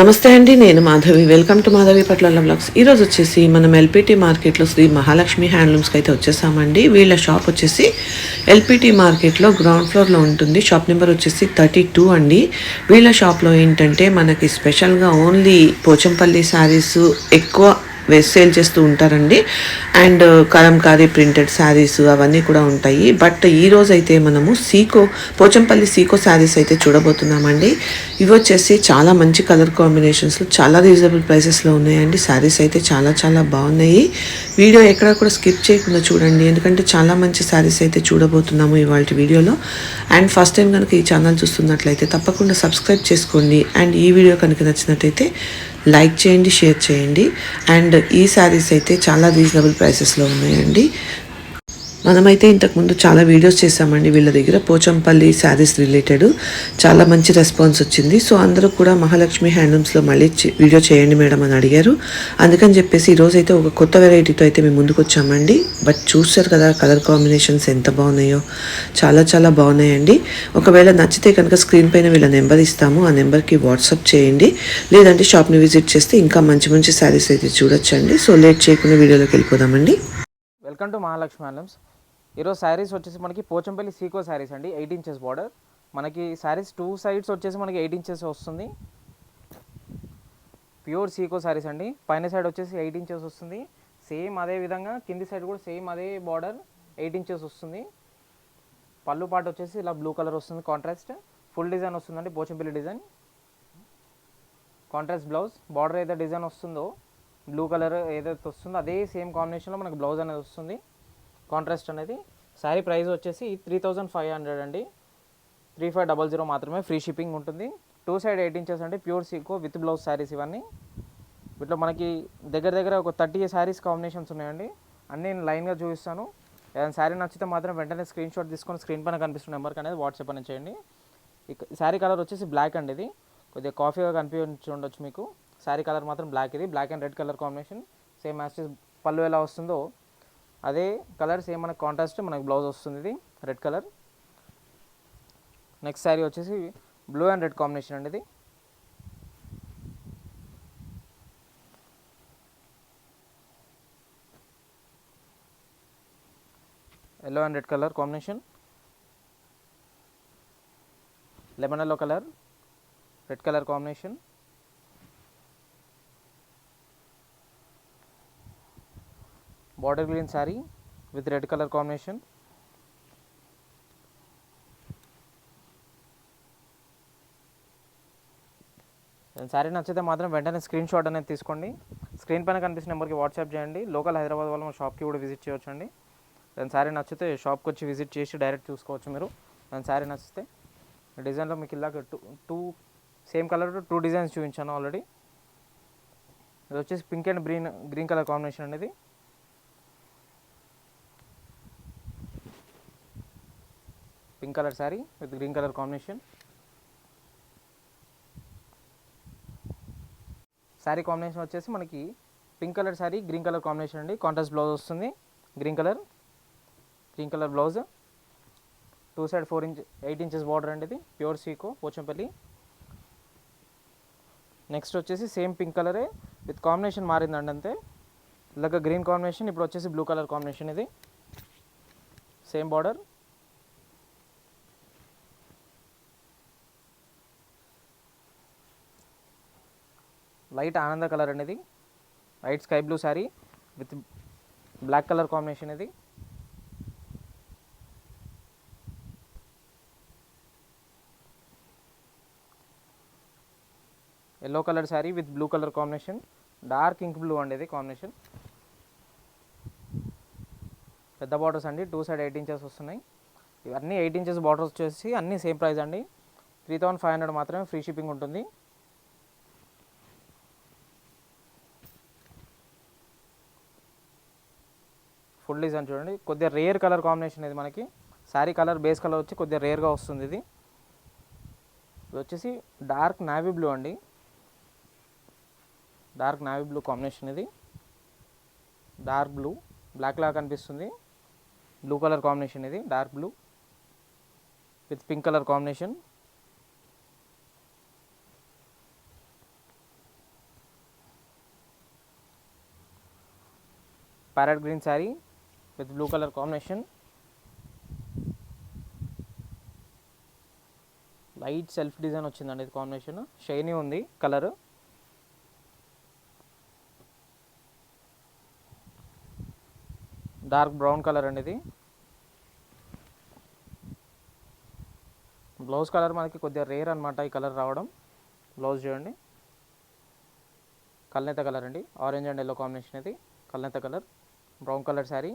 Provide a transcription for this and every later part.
నమస్తే అండి నేను మాధవి. వెల్కమ్ టు మాధవి పట్ల బ్లాగ్స్ ఈరోజు వచ్చేసి మనం ఎల్పిటి మార్కెట్లో శ్రీ మహాలక్ష్మి హ్యాండ్లూమ్స్కి అయితే వచ్చేసామండి. వీళ్ళ షాప్ వచ్చేసి ఎల్పిటి మార్కెట్లో గ్రౌండ్ ఫ్లోర్లో ఉంటుంది. షాప్ నెంబర్ వచ్చేసి థర్టీ టూ అండి. వీళ్ళ షాప్లో ఏంటంటే మనకి స్పెషల్గా ఓన్లీ పోచంపల్లి శారీస్ ఎక్కువ సేల్ చేస్తూ ఉంటారండి. And uh, Kalamkari printed saris అవన్నీ కూడా ఉంటాయి. బట్ ఈరోజు అయితే మనము సీకో పోచంపల్లి సీకో శారీస్ అయితే చూడబోతున్నామండి. ఇవి వచ్చేసి చాలా మంచి కలర్ కాంబినేషన్స్లో చాలా రీజనబుల్ ప్రైసెస్లో ఉన్నాయండి. శారీస్ అయితే చాలా చాలా బాగున్నాయి. వీడియో ఎక్కడ కూడా స్కిప్ చేయకుండా చూడండి. ఎందుకంటే చాలా మంచి శారీస్ అయితే చూడబోతున్నాము ఇవాళ వీడియోలో. అండ్ ఫస్ట్ టైం కనుక ఈ ఛానల్ చూస్తున్నట్లయితే తప్పకుండా సబ్స్క్రైబ్ చేసుకోండి. అండ్ ఈ వీడియో కనుక నచ్చినట్టయితే లైక్ చేయండి షేర్ చేయండి. అండ్ ఈ శారీస్ అయితే చాలా రీజనబుల్ ప్రైసెస్లో ఉన్నాయండి. మనమైతే ఇంతకుముందు చాలా వీడియోస్ చేసామండి వీళ్ళ దగ్గర పోచంపల్లి శారీస్ రిలేటెడ్ చాలా మంచి రెస్పాన్స్ వచ్చింది. సో అందరూ కూడా మహాలక్ష్మి హ్యాండ్లూమ్స్లో మళ్ళీ వీడియో చేయండి మేడం అని అడిగారు. అందుకని చెప్పేసి ఈరోజు అయితే ఒక కొత్త వెరైటీతో అయితే మేము ముందుకు వచ్చామండి బట్ చూస్తారు కదా కలర్ కాంబినేషన్స్ ఎంత బాగున్నాయో. చాలా చాలా బాగున్నాయండి. ఒకవేళ నచ్చితే కనుక స్క్రీన్ పైన వీళ్ళ నెంబర్ ఇస్తాము. ఆ నెంబర్కి వాట్సాప్ చేయండి. లేదంటే షాప్ని విజిట్ చేస్తే ఇంకా మంచి మంచి శారీస్ అయితే చూడొచ్చండి. సో లేట్ చేయకుండా వీడియోలోకి వెళ్ళిపోదామండి. Welcome to Mahalakshmi handlooms. ఈరోజు శారీస్ వచ్చేసి మనకి పోచంపల్లి సీకో శారీస్ అండి ఎయిట్ ఇంచెస్ బార్డర్ మనకి శారీస్ టూ సైడ్స్ వచ్చేసి మనకి ఎయిట్ ఇంచెస్ వస్తుంది. ప్యూర్ సీకో శారీస్ అండి పైన సైడ్ వచ్చేసి ఎయిట్ ఇంచెస్ వస్తుంది. సేమ్ అదే విధంగా కింది సైడ్ కూడా సేమ్ అదే బార్డర్ ఎయిట్ ఇంచెస్ వస్తుంది. పళ్ళు పాటు వచ్చేసి ఇలా బ్లూ కలర్ వస్తుంది కాంట్రాస్ట్ ఫుల్ డిజైన్ వస్తుందండి Pochampally design contrast blouse border ఏదైతే డిజైన్ వస్తుందో బ్లూ కలర్ ఏదైతే వస్తుందో అదే సేమ్ కాంబినేషన్లో మనకు బ్లౌజ్ అనేది వస్తుంది. కాంట్రాస్ట్ అనేది శారీ ప్రైస్ వచ్చేసి త్రీ థౌజండ్ ఫైవ్ హండ్రెడ్ అండి. త్రీ ఫైవ్ డబల్ జీరో మాత్రమే ఫ్రీ షిప్పింగ్ ఉంటుంది. టూ సైడ్ ఎయిట్ ఇంచెస్ అంటే ప్యూర్ సీకో విత్ బ్లౌజ్ శారీస్ ఇవన్నీ. వీటిలో మనకి దగ్గర దగ్గర ఒక థర్టీ శారీస్ కాంబినేషన్స్ ఉన్నాయండి. అన్నీ నేను లైన్గా చూపిస్తాను. ఏదైనా శారీ నచ్చితే మాత్రం వెంటనే స్క్రీన్ షాట్ తీసుకొని స్క్రీన్ పైన కనిపిస్తున్న నెంబర్కి అనేది వాట్సాప్ అనేది చేయండి. ఇక శారీ కలర్ వచ్చేసి బ్లాక్ అండి ఇది. కొద్దిగా కాఫీగా కనిపించి ఉండొచ్చు మీకు. శారీ కలర్ మాత్రం బ్లాక్ ఇది. Black and red colour combination. Same as it is పళ్ళు ఎలా వస్తుందో అదే కలర్ సేమ్ మనకు కాంట్రాస్ట్ మనకు బ్లౌజ్ వస్తుంది ఇది రెడ్ కలర్ నెక్స్ట్ శారీ వచ్చేసి బ్లూ అండ్ రెడ్ కాంబినేషన్ అండి ఇది. Yellow and red colour combination lemon yellow colour red colour combination border green sari with red colour combination sari నచ్చితే మాత్రం వెంటనే స్క్రీన్ షాట్ అనేది తీసుకోండి. స్క్రీన్ పైన కనిపిస్తున్న నెంబర్కి వాట్సాప్ చేయండి. లోకల్ హైదరాబాద్ వాళ్ళ మా షాప్కి కూడా విజిట్ చేయొచ్చు అండి దాని శారీ నచ్చితే షాప్కి వచ్చి విజిట్ చేసి డైరెక్ట్ చూసుకోవచ్చు మీరు. దాని శారీ నచ్చితే డిజైన్లో మీకు ఇలాగ two two same colour two designs చూపించాను ఆల్రెడీ ఇది వచ్చేసి pink and green green colour combination అనేది. Pink colour sari with green colour combination. Sari combination వచ్చేసి మనకి pink colour sari green colour combination అండి. కాంట్రాస్ట్ బ్లౌజ్ వస్తుంది. Green colour green colour blouse. Two side four inch eight inches border అండి ఇది. Pure సీకో Pochampally. Next వచ్చేసి same pink కలరే with combination మారిందండి అంతే. ఇలాగ గ్రీన్ కాంబినేషన్ ఇప్పుడు వచ్చేసి బ్లూ కలర్ కాంబినేషన్ ఇది. Same border. లైట్ ఆనంద కలర్ అనేది. Light sky blue sari with black colour combination ఇది. Yellow colour sari with blue colour combination dark ink blue అండి ఇది కాంబినేషన్ పెద్ద బార్డర్స్ అండి. టూ సైడ్ ఎయిట్ ఇంచెస్ వస్తున్నాయి. ఇవన్నీ ఎయిట్ ఇంచెస్ బార్డర్స్ వచ్చేసి అన్నీ సేమ్ ప్రైస్ అండి. త్రీ థౌసండ్ ఫైవ్ హండ్రెడ్ మాత్రమే ఫ్రీ షిప్పింగ్ ఉంటుంది. ఫుల్ డిజైన్ చూడండి. కొద్దిగా రేర్ కలర్ కాంబినేషన్ ఇది మనకి. శారీ కలర్ బేస్ కలర్ వచ్చి కొద్దిగా రేర్గా వస్తుంది ఇది. ఇది వచ్చేసి డార్క్ నావీ బ్లూ అండి. డార్క్ నావీ బ్లూ కాంబినేషన్ ఇది. Dark blue. బ్లాక్ లాగా కనిపిస్తుంది. బ్లూ కలర్ కాంబినేషన్ ఇది dark blue. With pink colour combination. Parrot green sari with blue colour combination light self design వచ్చిందండి ఇది కాంబినేషన్ షైనీ ఉంది colour dark brown colour అండి ఇది. Blouse colour మనకి కొద్దిగా రేర్ అనమాట ఈ కలర్ రావడం. బ్లౌజ్ చూడండి. కల్నేత కలర్ అండి. ఆరెంజ్ అండ్ ఎల్లో కాంబినేషన్ ఇది. కల్నేత కలర్ బ్రౌన్ కలర్ శారీ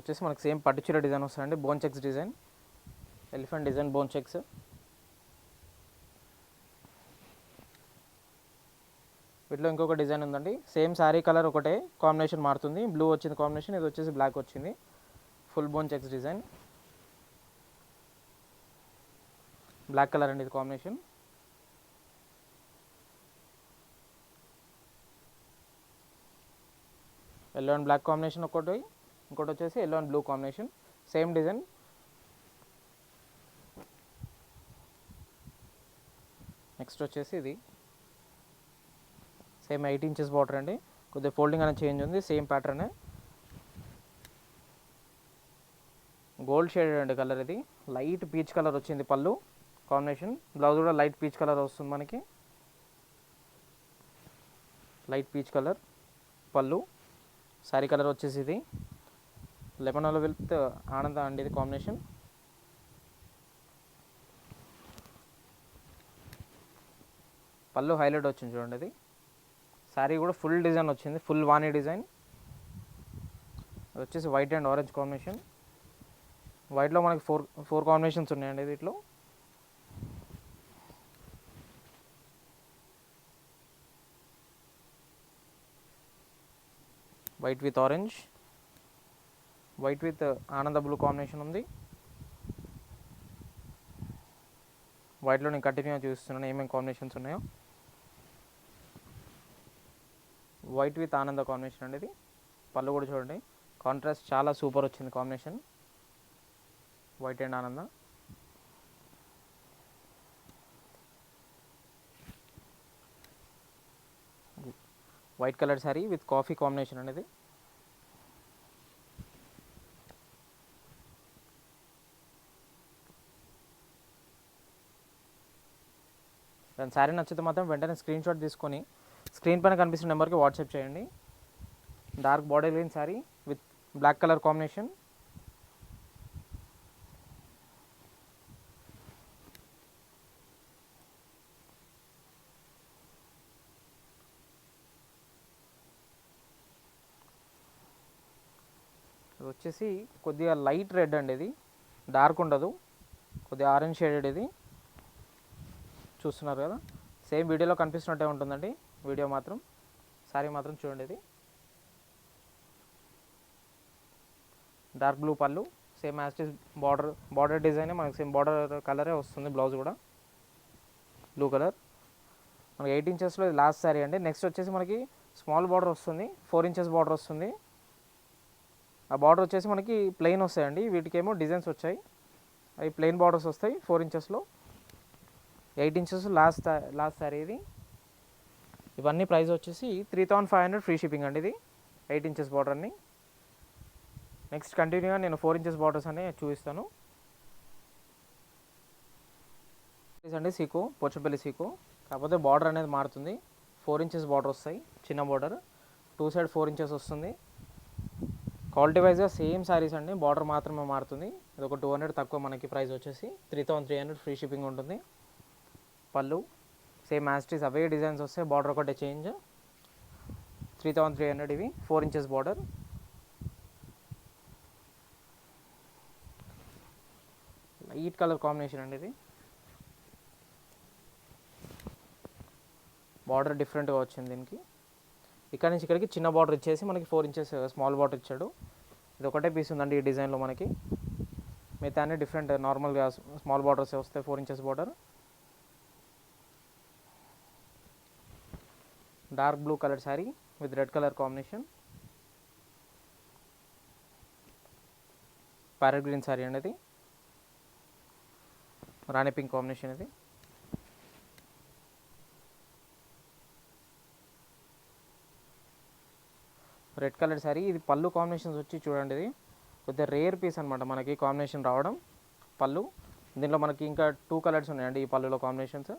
వచ్చేసి మనకి సేమ్ పట్టు డిజైన్ వస్తుందండి bone checks design. Elephant design bone checks. వీటిలో ఇంకొక డిజైన్ ఉందండి. సేమ్ శారీ కలర్ ఒకటే కాంబినేషన్ మారుతుంది. బ్లూ వచ్చింది కాంబినేషన్ ఇది వచ్చేసి బ్లాక్ వచ్చింది. Full bone checks design. Black colour అండి ఇది combination. Yellow and black combination ఒకటి. ఇంకోటి వచ్చేసి yellow and blue combination same design next వచ్చేసి ఇది. సేమ్ ఎయిట్ ఇంచెస్ బార్డర్ అండి. కొద్దిగా ఫోల్డింగ్ అనేది చేంజ్ ఉంది సేమ్ ప్యాటర్నే గోల్డ్ షేడెడ్ అండి కలర్ ఇది. లైట్ పీచ్ కలర్ వచ్చింది పళ్ళు. కాంబినేషన్ బ్లౌజ్ కూడా లైట్ పీచ్ కలర్ వస్తుంది మనకి. లైట్ పీచ్ కలర్ పళ్ళు. శారీ కలర్ వచ్చేసి ఇది. లెమన్ విత్ ఆనంద అండి ఇది కాంబినేషన్ పళ్ళు హైలైట్ వచ్చింది చూడండి ఇది. శారీ కూడా ఫుల్ డిజైన్ వచ్చింది ఫుల్ వాణి డిజైన్ అది వచ్చేసి వైట్ అండ్ ఆరెంజ్ కాంబినేషన్ వైట్లో మనకి ఫోర్ ఫోర్ కాంబినేషన్స్ ఉన్నాయండి వీటిలో. White with orange white with ఆనంద బ్లూ కాంబినేషన్ ఉంది. వైట్లో నేను కంటిన్యూ చూస్తున్నాను ఏమేమి కాంబినేషన్స్ ఉన్నాయో. వైట్ విత్ ఆనంద కాంబినేషన్ అండి ఇది. పళ్ళు కూడా చూడండి. కాంట్రాస్ట్ చాలా సూపర్ వచ్చింది కాంబినేషన్ వైట్ అండ్ ఆనంద. White colour sari with coffee combination అనేది దాని శారీ నచ్చితే మాత్రం వెంటనే స్క్రీన్ షాట్ తీసుకొని స్క్రీన్ పైన కనిపిస్తున్న నెంబర్కి వాట్సాప్ చేయండి. Dark body line sari with black colour combination ఇది వచ్చేసి కొద్దిగా లైట్ రెడ్ అండి ఇది. డార్క్ ఉండదు. కొద్దిగా ఆరెంజ్ షేడెడ్ ఇది. చూస్తున్నారు కదా? సేమ్ వీడియోలో కనిపిస్తున్నట్టే ఉంటుందండి. వీడియో మాత్రం సారీ మాత్రం చూడండి ఇది. డార్క్ బ్లూ పళ్ళు same as it is border border డిజైనే మనకి సేమ్ బార్డర్ కలరే వస్తుంది బ్లౌజ్ కూడా. బ్లూ కలర్ మనకి ఎయిట్ ఇంచెస్లో ఇది లాస్ట్ శారీ అండి. నెక్స్ట్ వచ్చేసి మనకి స్మాల్ బార్డర్ వస్తుంది. ఫోర్ ఇంచెస్ బార్డర్ వస్తుంది. ఆ బార్డర్ వచ్చేసి మనకి ప్లెయిన్ వస్తాయండి. వీటికేమో డిజైన్స్ వచ్చాయి. అవి ప్లెయిన్ బార్డర్స్ వస్తాయి four ఇంచెస్లో eight inches last last saree ఇది. ఇవన్నీ ప్రైస్ వచ్చేసి three thousand five hundred free shipping అండి ఇది. ఎయిట్ ఇంచెస్ బార్డర్ అన్ని. నెక్స్ట్ కంటిన్యూగా నేను ఫోర్ ఇంచెస్ బార్డర్స్ అనే చూపిస్తాను. అండి సీకు పోచంపల్లి సీకు కాకపోతే బార్డర్ అనేది మారుతుంది. ఫోర్ ఇంచెస్ బార్డర్ వస్తాయి చిన్న border. Two side four inches వస్తుంది. క్వాలిటీ వైజ్గా సేమ్ శారీస్ అండి బార్డర్ మాత్రమే మారుతుంది. ఇది ఒక టూ హండ్రెడ్ తక్కువ మనకి ప్రైస్ వచ్చేసి three thousand three hundred free shipping ఉంటుంది. పళ్ళు సేమ్ యాస్టీస్ అవే డిజైన్స్ వస్తాయి బార్డర్ ఒకటే change three thousand three hundred ఇవి four inches border light colour combination అండి ఇది. బార్డర్ డిఫరెంట్గా వచ్చింది దీనికి. ఇక్కడ నుంచి ఇక్కడికి చిన్న బార్డర్ ఇచ్చేసి మనకి ఫోర్ ఇంచెస్ స్మాల్ బార్డర్ ఇచ్చాడు. ఇది ఒకటే పీస్ ఉందండి ఈ డిజైన్లో మనకి. మిగతా డిఫరెంట్ నార్మల్గా స్మాల్ బార్డర్స్ వస్తాయి four inches border dark blue colour sari with red colour combination parrot green sari అండి అది రాణి పింక్ కాంబినేషన్ ఇది. రెడ్ కలర్ శారీ ఇది పళ్ళు కాంబినేషన్స్ వచ్చి చూడండి ఇది. కొద్దిగా రేర్ పీస్ అనమాట మనకి కాంబినేషన్ రావడం. పళ్ళు. దీంట్లో మనకి ఇంకా టూ కలర్స్ ఉన్నాయండి ఈ పళ్ళులో combinations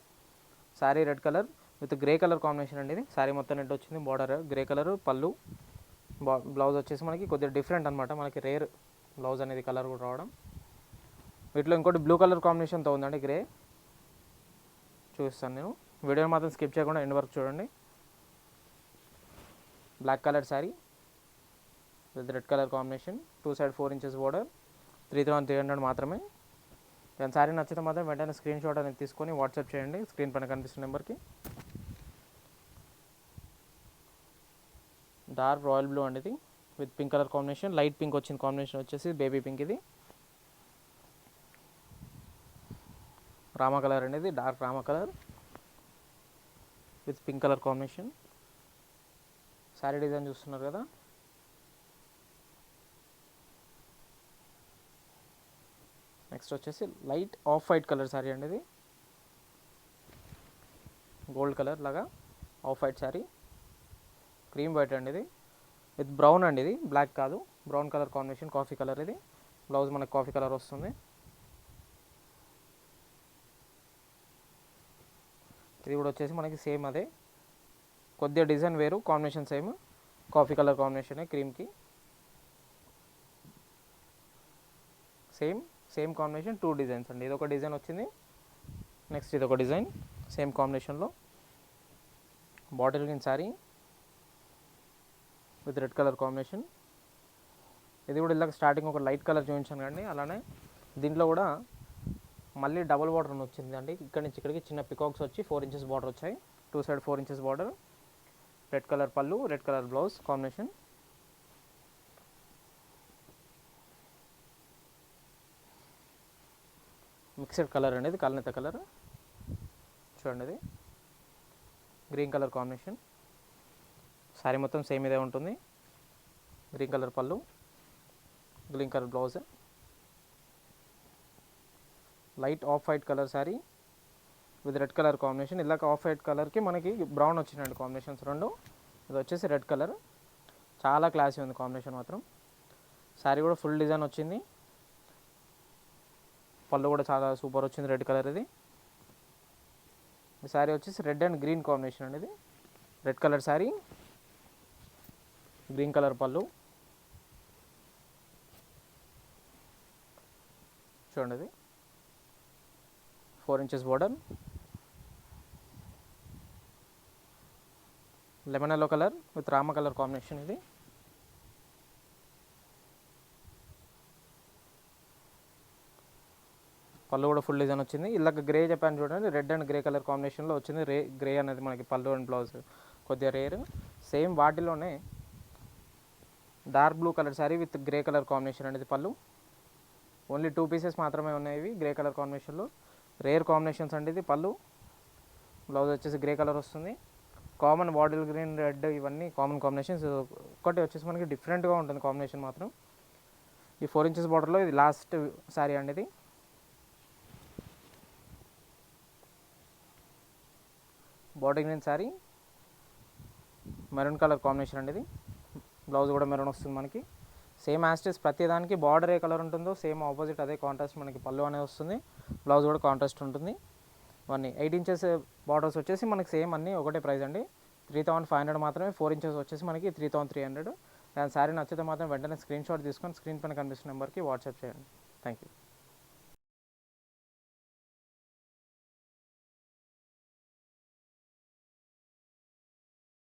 sari red colour with grey colour combination అండి ఇది. శారీ మొత్తం నెట్ వచ్చింది బార్డర్ గ్రే కలర్ పళ్ళు బ్లౌజ్ వచ్చేసి మనకి కొద్దిగా డిఫరెంట్ అనమాట మనకి రేర్ బ్లౌజ్ అనేది కలర్ కూడా రావడం. వీటిలో ఇంకోటి బ్లూ కలర్ కాంబినేషన్తో ఉందండి గ్రే. చూపిస్తాను నేను. వీడియోని మాత్రం స్కిప్ చేయకుండా ఎండ్ వరకు చూడండి. Black colour sari with red colour combination. Two side four inches border three thousand three hundred మాత్రమే. దాని శారీ నచ్చితే మాత్రం వెంటనే స్క్రీన్ షాట్ అనేది తీసుకొని వాట్సాప్ చేయండి. స్క్రీన్ పైన కనిపిస్తున్న నెంబర్కి. డార్క్ రాయల్ బ్లూ అండి ఇది with pink colour combination. Light pink వచ్చిన కాంబినేషన్ వచ్చేసి బేబీ పింక్ ఇది. రామా కలర్ అనేది dark Rama colour with pink colour combination. Sari design చూస్తున్నారు కదా. నెక్స్ట్ వచ్చేసి light off white colour sari అండి ఇది గోల్డ్ కలర్ లాగా off white sari. Cream white అండి ఇది. విత్ బ్రౌన్ అండి ఇది. బ్లాక్ కాదు. Brown colour combination coffee colour ఇది. బ్లౌజ్ మనకు కాఫీ కలర్ వస్తుంది. ఇది కూడా వచ్చేసి మనకి సేమ్ అదే. కొద్దిగా డిజైన్ వేరు కాంబినేషన్ సేమ్. కాఫీ కలర్ కాంబినేషనే క్రీమ్కి. Same same combination two designs అండి. ఇది ఒక డిజైన్ వచ్చింది. నెక్స్ట్ ఇది ఒక డిజైన్ సేమ్ కాంబినేషన్లో. Bottle green sari with red colour combination. ఇది కూడా ఇలాగ స్టార్టింగ్ ఒక లైట్ కలర్ చూపించాను కానీ అలానే దీంట్లో కూడా మళ్ళీ డబుల్ బార్డర్ వచ్చింది అండి. ఇక్కడ నుంచి ఇక్కడికి చిన్న పికాక్స్ వచ్చి ఫోర్ ఇంచెస్ బార్డర్ వచ్చాయి. Two side four inches border. Red colour పళ్ళు red colour blouse combination. Mixed colour అనేది కలనేత కలర్. చూడండి ఇది. Green colour combination. శారీ మొత్తం సేమ్ ఇదే ఉంటుంది. గ్రీన్ కలర్ పళ్ళు green colour blouse light off white colour sari with red colour combination ఇలాగ ఆఫ్ వైట్ కలర్కి మనకి బ్రౌన్ వచ్చినాయండి కాంబినేషన్స్ రెండు. ఇది వచ్చేసి రెడ్ కలర్ చాలా క్లాసీ ఉంది కాంబినేషన్ మాత్రం. శారీ కూడా ఫుల్ డిజైన్ వచ్చింది. పళ్ళు కూడా చాలా సూపర్ వచ్చింది రెడ్ కలర్ ఇది. ఈ శారీ వచ్చేసి రెడ్ అండ్ గ్రీన్ కాంబినేషన్ అండి ఇది. Red colour sari green colour పళ్ళు. చూడండి ఇది. Four inches border. Lemon yellow colour with Rama colour combination ఇది. పళ్ళు కూడా ఫుల్ డిజైన్ వచ్చింది. ఇలాగ గ్రే చెప్పాను చూడండి. రెడ్ అండ్ గ్రే కలర్ కాంబినేషన్లో వచ్చింది. రే గ్రే అనేది మనకి పళ్ళు అండ్ బ్లౌజ్ కొద్దిగా రేర్. సేమ్ వాటిలోనే dark blue colour sari with grey colour combination అనేది పళ్ళు. ఓన్లీ టూ పీసెస్ మాత్రమే ఉన్నాయి ఇవి. గ్రే కలర్ కాంబినేషన్లో. రేర్ కాంబినేషన్స్ అండి ఇది పళ్ళు. బ్లౌజ్ వచ్చేసి గ్రే కలర్ వస్తుంది. కామన్ బాటిల్ గ్రీన్ రెడ్ ఇవన్నీ కామన్ కాంబినేషన్స్. ఒకటి వచ్చేసి మనకి డిఫరెంట్గా ఉంటుంది కాంబినేషన్ మాత్రం. ఈ ఫోర్ ఇంచెస్ బార్డర్లో ఇది లాస్ట్ శారీ అండి ఇది. Bottle green sari. Maroon colour combination అండి ఇది. బ్లౌజ్ కూడా మెరూన్ వస్తుంది మనకి. సేమ్ యాస్టిస్ ప్రతి దానికి బార్డర్ ఏ కలర్ ఉంటుందో సేమ్ ఆపోజిట్ అదే కాంట్రాస్ట్ మనకి పళ్ళు అనేది వస్తుంది. బ్లౌజ్ కూడా కాంట్రాస్ట్ ఉంటుంది. ఇవన్నీ ఎయిట్ ఇంచెస్ బార్డర్స్ వచ్చేసి మనకి సేమ్ అన్నీ ఒకటే ప్రైస్ అండి. త్రీ థౌసండ్ ఫైవ్ హండ్రెడ్ మాత్రమే ఫోర్ ఇంచెస్ వచ్చేసి మనకి త్రీ థౌసండ్ త్రీ హండ్రెడ్ దాని శారీ నచ్చితే మాత్రం వెంటనే స్క్రీన్ షాట్ తీసుకొని స్క్రీన్ పైన కనిపిస్తున్న నెంబర్కి వాట్సాప్ చేయండి. Thank you